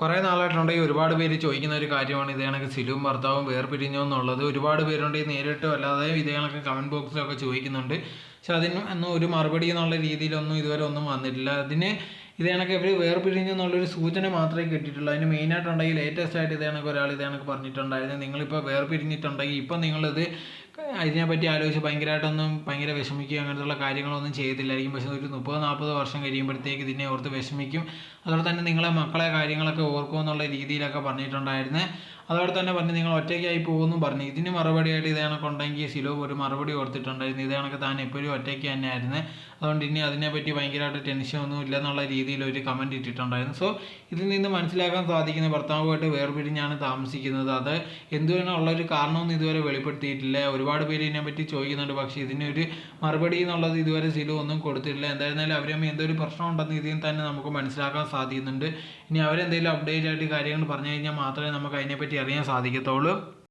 കുറേ നാളായിട്ടുണ്ടെങ്കിൽ ഒരുപാട് പേര് ചോദിക്കുന്ന ഒരു കാര്യമാണ് ഇതേ കണക്ക് സിലും ഭർത്താവും വേർപിരിഞ്ഞോ എന്നുള്ളത്. ഒരുപാട് പേരുണ്ടെങ്കിൽ നേരിട്ടോ അല്ലാതെ ഇതേ കണക്ക് കമന്റ് ബോക്സിലൊക്കെ ചോദിക്കുന്നുണ്ട്. പക്ഷെ അതിന് ഒന്നും ഒരു മറുപടി എന്നുള്ള രീതിയിലൊന്നും ഇതുവരെ ഒന്നും വന്നിട്ടില്ല. അതിന് ഇതേ കണക്ക് ഇവർ വേർപിരിഞ്ഞു എന്നുള്ളൊരു സൂചന മാത്രമേ കിട്ടിയിട്ടുള്ളൂ. അതിന് മെയിനായിട്ടുണ്ടെങ്കിൽ ലേറ്റസ്റ്റ് ആയിട്ട് ഇതേ കണക്ക് ഒരാൾ ഇതേ കണക്ക് പറഞ്ഞിട്ടുണ്ടായിരുന്നു. നിങ്ങളിപ്പോൾ വേർപിരിഞ്ഞിട്ടുണ്ടെങ്കിൽ ഇപ്പം നിങ്ങളിത് അതിനെപ്പറ്റി ആലോചിച്ച് ഭയങ്കരമായിട്ടൊന്നും ഭയങ്കര വിഷമിക്കുക അങ്ങനത്തുള്ള കാര്യങ്ങളൊന്നും ചെയ്തില്ലായിരിക്കും പക്ഷേ ഒരു മുപ്പത് നാൽപ്പത് വർഷം കഴിയുമ്പോഴത്തേക്ക് ഇതിനെ ഓർത്ത് വിഷമിക്കും. അതോടെ തന്നെ നിങ്ങളെ മക്കളെ കാര്യങ്ങളൊക്കെ ഓർക്കുമെന്നുള്ള രീതിയിലൊക്കെ പറഞ്ഞിട്ടുണ്ടായിരുന്നേ. അതോടെ തന്നെ പറഞ്ഞ് നിങ്ങൾ ഒറ്റയ്ക്കായി പോകുമെന്നും പറഞ്ഞു. ഇതിന് മറുപടിയായിട്ട് ഇതേ കണക്കുണ്ടെങ്കിൽ സിലോ ഒരു മറുപടി ഓർത്തിട്ടുണ്ടായിരുന്നു ഇതേണൊക്കെ താൻ എപ്പോഴും ഒറ്റയ്ക്ക് തന്നെ ആയിരുന്നു അതുകൊണ്ട് ഇനി അതിനെപ്പറ്റി ഭയങ്കരമായിട്ട് ടെൻഷനൊന്നും ഇല്ലെന്നുള്ള രീതിയിൽ ഒരു കമന്റ് ഇട്ടിട്ടുണ്ടായിരുന്നു. സോ ഇതിൽ നിന്ന് മനസ്സിലാക്കാൻ സാധിക്കുന്ന ഭർത്താവുമായിട്ട് വേർപിരിഞ്ഞാണ് താമസിക്കുന്നത്. അത് എന്തുകൊണ്ടുള്ള ഒരു കാരണമൊന്നും ഇതുവരെ വെളിപ്പെടുത്തിയിട്ടില്ല. ഒരുപാട് പേര് ഇതിനെപ്പറ്റി ചോദിക്കുന്നുണ്ട്. പക്ഷേ ഇതിനൊരു മറുപടി എന്നുള്ളത് ഇതുവരെ സിലു ഒന്നും കൊടുത്തിട്ടില്ല. എന്തായിരുന്നാലും അവരമ്മ എന്തൊരു പ്രശ്നം ഉണ്ടെന്ന് ഇതിൽ തന്നെ നമുക്ക് മനസ്സിലാക്കാൻ സാധിക്കുന്നുണ്ട്. ഇനി അവരെന്തെങ്കിലും അപ്ഡേറ്റ് ആയിട്ട് കാര്യങ്ങൾ പറഞ്ഞു കഴിഞ്ഞാൽ മാത്രമേ നമുക്ക് അതിനെപ്പറ്റി അറിയാൻ സാധിക്കത്തുള്ളൂ.